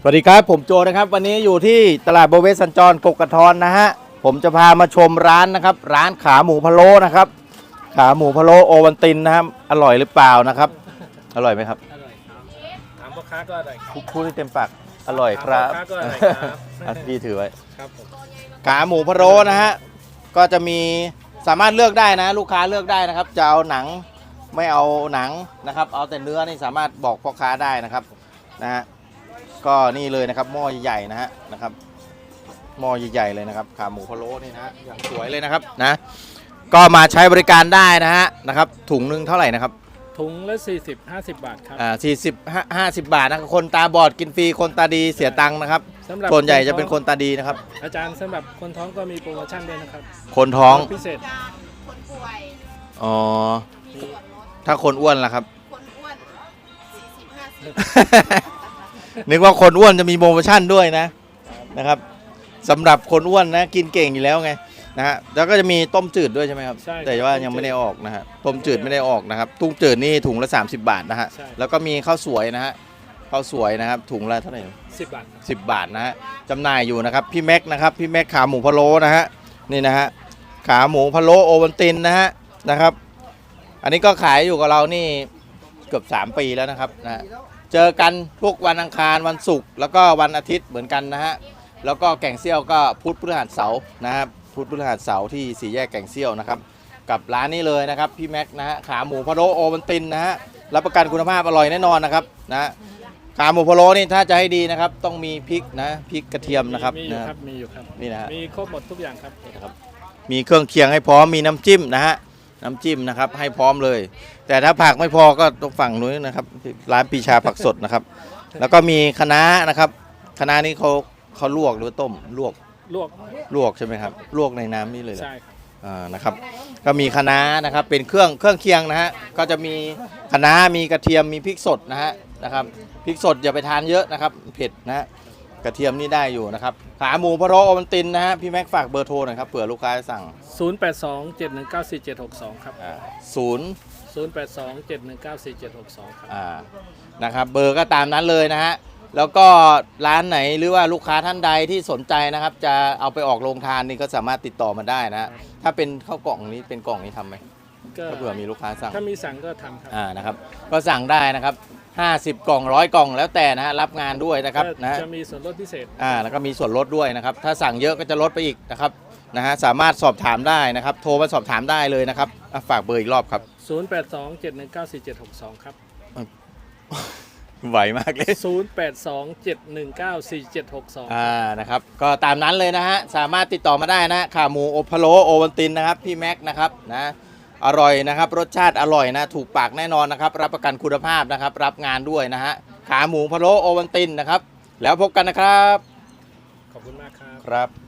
สวัสดีครับ ผมโจนะครับ วันนี้อยู่ที่ตลาดโบเวสสัญจรกกกระทอนนะฮะ ผมจะพามาชมร้านนะครับ ร้านขาหมูพะโล้นะครับ ขาหมูพะโล้โอวันตินนะครับ อร่อยหรือเปล่านะครับ อร่อยไหมครับอร่อยครับถามพ่อค้าก็อร่อยครับพูดพูดให้เต็มปากอร่อยครับขาก็อร่อยครับอะพี่ถือไว้ ครับผมขาหมูพะโล้นะฮะ ก็จะมีสามารถเลือกได้นะ ลูกค้าเลือกได้นะครับ จะเอาหนังไม่เอาหนังนะครับ เอาแต่เนื้อนี่สามารถบอกพ่อค้าได้นะครับนะฮะ ก็นี่เลยนะครับหม้อใหญ่ๆนะฮะนะครับหม้อใหญ่ๆเลยนะครับขาหมูพะโล้นี่นะฮะอย่างสวยเลยนะครับนะก็มาใช้บริการได้นะฮะนะครับถุงหนึงเท่าไหร่นะครับถุงละ 40 50 บาทครับอ่าสี่สิบห้าสิบบาทนะครับคนตาบอดกินฟรีคนตาดีเสียตังค์นะครับสำหรับส่วนใหญ่จะท้องเป็นคนตาดีนะครับ อาจารย์สำหรับคนท้องก็มีโปรโมชั่นด้วยนะครับคนท้องลดพิเศษคนป่วยอ๋อ มีส่วนลดถ้าคนอ้วนล่ะครับ คนอ้วน 40 50 นึกว่าคนอ้วนจะมีโปรโมชั่นด้วยนะนะครับสำหรับคนอ้วนนะกินเก่งอยู่แล้วไงนะฮะแล้วก็จะมีต้มจืดด้วยใช่ไหมครับ ใช่แต่ว่ายังไม่ได้ออกนะฮะต้มจืดไม่ได้ออกนะครับตุ้งจืดนี่ถุงละ 30 บาทนะฮะใช่ แล้วก็มีข้าวสวยนะฮะข้าวสวยนะครับถุงละเท่าไหร่10บาทครับสิบบาทนะฮะจำหน่ายอยู่นะครับ พี่แม็กนะครับ พี่แม็กขาหมูพะโล้นะฮะนี่นะฮะขาหมูพะโล้โอวันตินนะฮะนะครับ อันนี้ก็ขายอยู่กับเรานี่ เกือบ 3 ปีแล้วนะครับนะฮะเจอกันทุกวันอังคารวันศุกร์แล้วก็วันอาทิตย์เหมือนกันนะฮะแล้วก็แก่งเซี่ยวก็พุธพฤหัสเสาร์นะครับพุธพฤหัสเสาร์ที่สี่แยกแก่งเซี่ยวนะครับกับร้านนี้เลยนะครับพี่แม็กนะฮะขาหมูพะโล้โอวันตินนะฮะรับประกันคุณภาพอร่อยแน่นอนนะครับนะฮะขาหมูพะโล้นี่ถ้าจะให้ดีนะครับต้องมีพริกนะพริกกระเทียมนะครับมีอยู่นะครับมีอยู่ครับนี่นะฮะมีครบหมดทุกอย่างครับ มีเครื่องเคียงให้พร้อมมีน้ำจิ้มนะฮะ น้ำจิ้มนะครับ ให้พร้อมเลย แต่ถ้าผักไม่พอก็ต้องฝั่งนู้นนะครับ ร้านปีชาผักสดนะครับ แล้วก็มีคะน้านะครับคะน้านี่เขาเขาลวกหรือต้มลวกลวกลวกใช่ไหมครับลวกในน้ำนี่เลยเหรอ ใช่ครับ อ่านะครับก็มีคะน้านะครับเป็นเครื่องเครื่องเคียงนะฮะก็จะมีคะน้ามีกระเทียมมีพริกสดนะฮะนะครับพริกสดอย่าไปทานเยอะนะครับเผ็ดนะฮะ กระเทียมนี่ได้อยู่นะครับขาหมูพะโล้โอมันตินนะฮะพี่แม็กฝากเบอร์โทรหน่อยครับเผื่อลูกค้าจะสั่ง082 719 4762 ครับ อ่าศูนย์082 719 4762 ครับ อ่านะครับเบอร์ก็ตามนั้นเลยนะฮะแล้วก็ร้านไหนหรือว่าลูกค้าท่านใดที่สนใจนะครับ จะเอาไปออกโรงทานนี่ก็สามารถติดต่อมาได้นะฮะถ้าเป็นข้าวกล่องนี้เป็นกล่องนี้ทำไหมก็ถ้าเผื่อมีลูกค้าสั่ง ถ้ามีสั่งก็ทำครับ อ่านะครับก็สั่งได้นะครับ 50 กล่องร้อยกล่องแล้วแต่นะฮะรับงานด้วยนะครับก็นะฮะจะมีส่วนลดพิเศษอ่าแล้วก็มีส่วนลดด้วยนะครับ ถ้าสั่งเยอะก็จะลดไปอีกนะครับนะฮะสามารถสอบถามได้นะครับ โทรมาสอบถามได้เลยนะครับอะฝากเบอร์อีกรอบครับ 082 719 4762 ครับไหวมากเลย 082 719 4762 อ่านะครับก็ตามนั้นเลยนะฮะ สามารถติดต่อมาได้นะขาหมูโอพะโลโอวันตินนะครับ พี่แม็กนะครับนะ อร่อยนะครับ รสชาติอร่อยนะ ถูกปากแน่นอนนะครับ รับประกันคุณภาพนะครับ รับงานด้วยนะฮะขาหมูพะโลโอวันตินนะครับ แล้วพบกันนะครับ ขอบคุณมากครับครับ